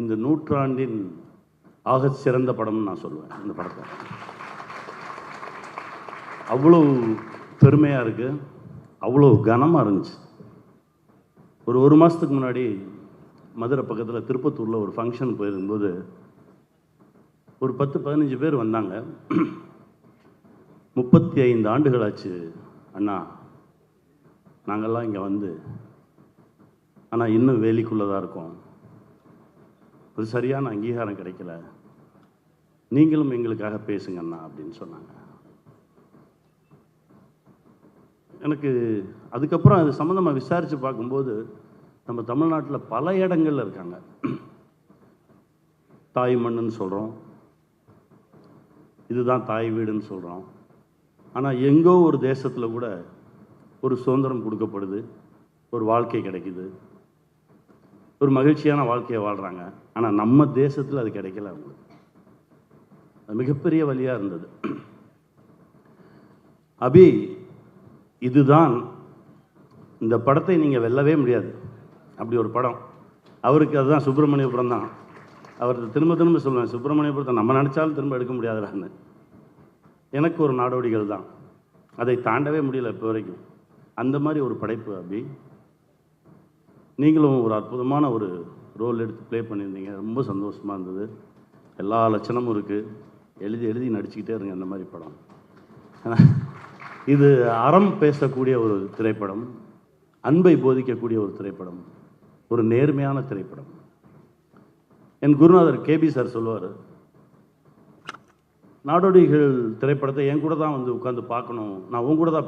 இந்த நூற்றாண்டின் ஆக சிறந்த படம்னு நான் சொல்லுவேன் இந்த படத்தை. அவ்வளோ பெருமையாக இருக்குது அவ்வளோ கனமாக இருந்துச்சு. ஒரு ஒரு மாதத்துக்கு முன்னாடி மதுரை பக்கத்தில் திருப்பத்தூரில் ஒரு ஃபங்க்ஷன் போயிருக்கும்போது ஒரு பத்து பதினஞ்சு பேர் வந்தாங்க. முப்பத்தி ஐந்து ஆண்டுகள் ஆச்சு அண்ணா நாங்கள்லாம் இங்கே வந்து. ஆனால் இன்னும் வேலிக்குள்ளே தான் இருக்கோம். ஒரு சரியான அங்கீகாரம் கிடைக்கல. நீங்களும் எங்களுக்காக பேசுங்க அண்ணா அப்படின்னு சொன்னாங்க. எனக்கு அதுக்கப்புறம் அது சம்மந்தமாக விசாரித்து பார்க்கும்போது நம்ம தமிழ்நாட்டில் பல இடங்கள்ல இருக்காங்க. தாய் மண்ணுன்னு சொல்கிறோம் இதுதான் தாய் வீடுன்னு சொல்கிறோம் ஆனால் எங்கோ ஒரு தேசத்தில் கூட ஒரு சுதந்திரம் கொடுக்கப்படுது. ஒரு வாழ்க்கை கிடைக்குது. ஒரு மகிழ்ச்சியான வாழ்க்கையை வாழ்கிறாங்க ஆனால் நம்ம தேசத்தில் அது கிடைக்கல அவங்களுக்கு. அது மிகப்பெரிய வழியாக இருந்தது. அபி இதுதான் இந்த படத்தை நீங்கள் வெல்லவே முடியாது. அப்படி ஒரு படம். அவருக்கு அதுதான் சுப்பிரமணியபுரம் தான். அவர் திரும்ப திரும்ப சொல்லுவேன் சுப்பிரமணியபுரத்தை நம்ம நினச்சாலும் திரும்ப எடுக்க முடியாதுடான்னு. எனக்கு ஒரு நாடோடிகள் தான். அதை தாண்டவே முடியல இப்போ வரைக்கும். அந்த மாதிரி ஒரு படைப்பு அபி. நீங்களும் ஒரு அற்புதமான ஒரு ரோல் எடுத்து ப்ளே பண்ணியிருந்தீங்க. ரொம்ப சந்தோஷமாக இருந்தது. எல்லா லட்சணமும் இருக்குது எழுதி எழுதி நடிச்சுக்கிட்டே இருங்க அந்த மாதிரி படம். இது அறம் பேசக்கூடிய ஒரு திரைப்படம். அன்பை போதிக்கக்கூடிய ஒரு திரைப்படம். ஒரு நேர்மையான திரைப்படம். என் குருநாதர் கேபி சார் சொல்லுவார் நாடோடிகள் திரைப்படத்தை என் கூட தான் வந்து உட்காந்து பார்க்கணும். நான் உன் கூட தான்